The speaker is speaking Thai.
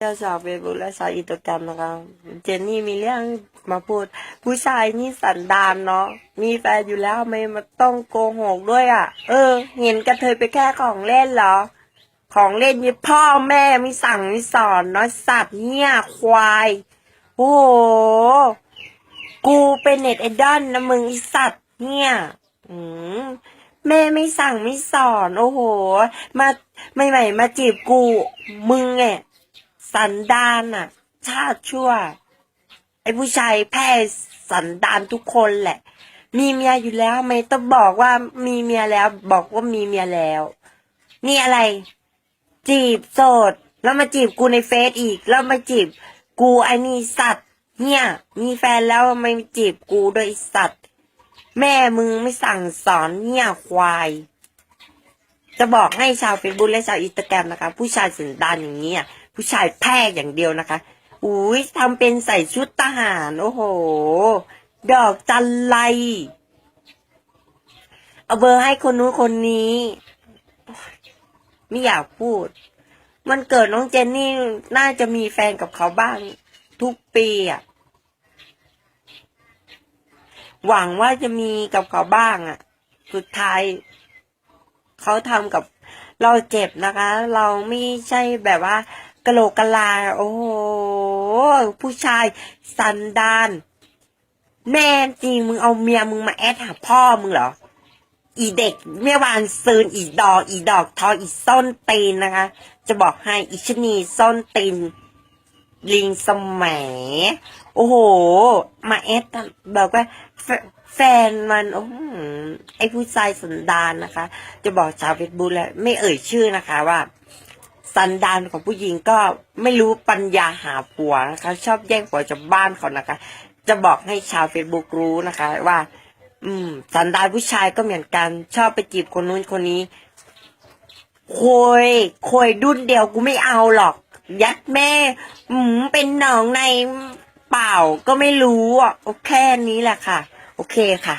เจ้าสาวเฟซบุ๊กและสาวอินสตาแกรมนะคะเจนนี่มีเรื่องมาพูด ผู้ชายนี่สันดานเนาะมีแฟนอยู่แล้วไม่มาต้องโกหกด้วยอะ เออ เห็นกระเทยไปแค่ของเล่นเหรอ ของเล่นยี่พ่อแม่ไม่สั่งไม่สอนเนาะสัตว์เนี่ยควาย โอ้โหกูเป็นเน็ตไอดอลนะมึงไอสัตว์เนี่ยอืมแม่ไม่สั่งไม่สอน โอ้โห มาใหม่ๆมาจีบกูมึงไง สันดานอะ ชาติชั่ว ไอ้ผู้ชายแพ้สันดานทุกคนแหละ มีเมียอยู่แล้ว ไม่ต้องบอกว่ามีเมียแล้ว บอกว่ามีเมียแล้ว นี่อะไร จีบโสด แล้วมาจีบกูในเฟซอีก แล้วมาจีบ กูไอ้นี่สัตว์เนี่ยมีแฟนแล้วไม่จีบกูโดยสัตว์ แม่มึงไม่สั่งสอนเนี่ยควาย จะบอกให้ชาวเฟซบุ๊กและชาวอินสตาแกรมนะคะ ผู้ชายสันดานอย่างนี้ยผู้ชายแพร่อย่างเดียวนะคะอุ้ยทำเป็นใส่ชุดทหาร โอ้โห ดอกจันไรเอาเบอร์ให้คนนู้นคนนี้ ไม่อยากพูด มันเกิดน้องเจนนี่น่าจะมีแฟนกับเขาบ้าง ทุกปีอะหวังว่าจะมีกับเขาบ้างอะ สุดท้าย เขาทำกับเราเจ็บนะคะ เราไม่ใช่แบบว่ากะโหลกกะลา โอ้โห ผู้ชายสันดานแน่จริงมึงเอาเมียมึงมาแอดหาพ่อมึงเหรอ อีเด็กเมื่อวานซืนอีดอก อีดอกทออีส้นตีนนะคะ จะบอกให้อีชนีส้นตีน ลิงสมโอ้โห มาแอดบอกว่าแฟแฟนมันอ้โหไอผู้ชายสันดานนะคะ จะบอกชาวเฟซบุ๊กแล้วไม่เอ่ยชื่อนะคะว่า สันดานของผู้หญิงก็ไม่รู้ปัญญาหาผัวนะคะ ชอบแย่งผัวจากบ้านเขานะคะ จะบอกให้ชาวเฟซบุ๊กรู้นะคะ ว่า อืม สันดานผู้ชายก็เหมือนกัน ชอบไปจีบคนนู้นคนนี้โคยโคยดุนเดียวกูไม่เอาหรอก ยัดแม่ อืมเป็นหนองในเปล่าก็ไม่รู้อะโอแค่นี้แหละค่ะ โอเคค่ะ